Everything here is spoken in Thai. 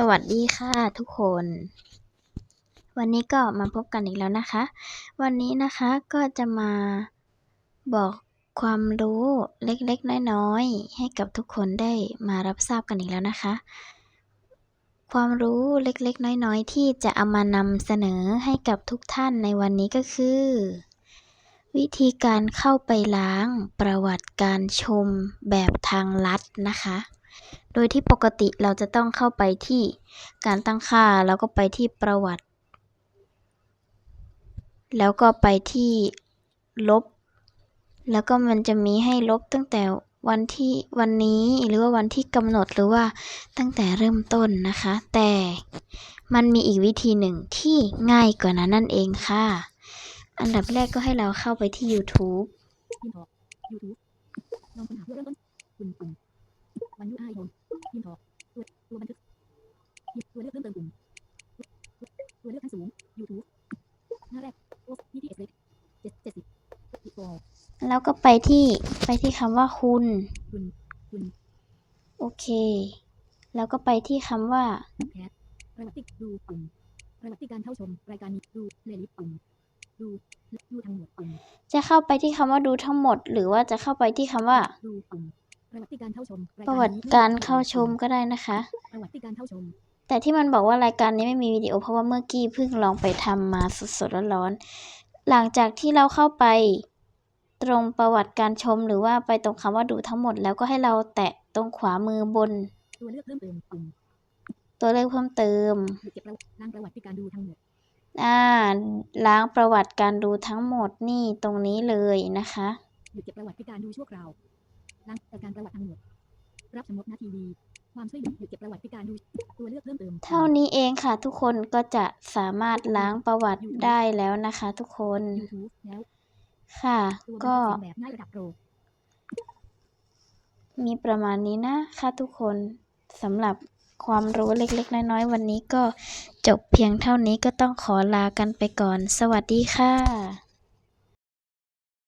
สวัสดีค่ะทุกคน วันนี้ก็มาพบกันอีกแล้วนะคะ วันนี้นะคะก็จะมาบอกความรู้เล็กๆน้อยๆให้กับทุกคนได้มารับทราบกันอีกแล้วนะคะ ความรู้เล็กๆน้อยๆที่จะเอามานำเสนอให้กับทุกท่านในวันนี้ก็คือ วิธีการเข้าไปล้างประวัติการชมแบบทางลัดนะคะ โดยที่ปกติเราจะต้องเข้าไปที่การตั้งค่า แล้วก็ไปที่ประวัติ แล้วก็ไปที่ลบ แล้วก็มันจะมีให้ลบตั้งแต่วันที่วันนี้หรือว่าวันที่กำหนดหรือว่าตั้งแต่เริ่มต้นนะคะ แต่มันมีอีกวิธีหนึ่งที่ง่ายกว่านั้นนั่นเองค่ะ อันดับแรกก็ให้เราเข้าไปที่ YouTube YouTube ลงค้นหาเพื่อเริ่มต้นปุ่มปุ่ม วันยุอโยนพิมพ์ออกตัวตัวบันทึกตัวเลือกเพิ่มเติมปุ่มตัวเลือกขั้นสูง YouTube หน้าแรกโพสที่ที่เอสเล็กเจ็ดเจ็ดสิบแล้วก็ไปที่ไปที่คำว่าคุณคุณคุณโอเค แล้วก็ไปที่คำว่าแคสประวัติดูปุ่มประวัติการเข้าชม รายการนี้ดูเลลิสต์ปุ่มดูดูทั้งหมดปุ่มจะเข้าไปที่คำว่าดูทั้งหมด หรือว่าจะเข้าไปที่คำว่าดูปุ่ม ประวัติการเข้าชมายประวัติการเข้าชมก็ได้นะคะ ประวัติการเข้าชม แต่ที่มันบอกว่ารายการนี้ไม่มีวิดีโอเพราะว่าเมื่อกี้เพิ่งลองไปทำมาสดๆร้อนๆหลังจากที่เราเข้าไปตรงประวัติการชมหรือว่าไปตรงคำว่าดูทั้งหมดแล้วก็ให้เราแตะตรงขวามือบน ตัวเลือกเพิ่มเติมปุ่มตัวเลขเพิ่มเติมหยุดเก็บประวัติล้างประวัติการดูทั้งหมด อ่า ล้างประวัติการดูทั้งหมดนี่ตรงนี้เลยนะคะหยุดเก็บประวัติการดูชั่วคราว ล้างจัดการประวัติทั้งหมดรับสมมติหน้าทีวีความช่วยเหลือหยุดเก็บประวัติการดูตัวเลือกเพิ่มเติม เท่านี้เองค่ะ ทุกคนก็จะสามารถล้างประวัติได้แล้วนะคะ ทุกคนยูทูบแล้วค่ะตัวบันก็ทึกเสียงแบบง่ายระดับโปรมีประมาณนี้นะคะทุกคนสำหรับความรู้เล็ก ๆ น้อย ๆ วันนี้ก็จบเพียงเท่านี้ก็ต้องขอลากันไปก่อน สวัสดีค่ะ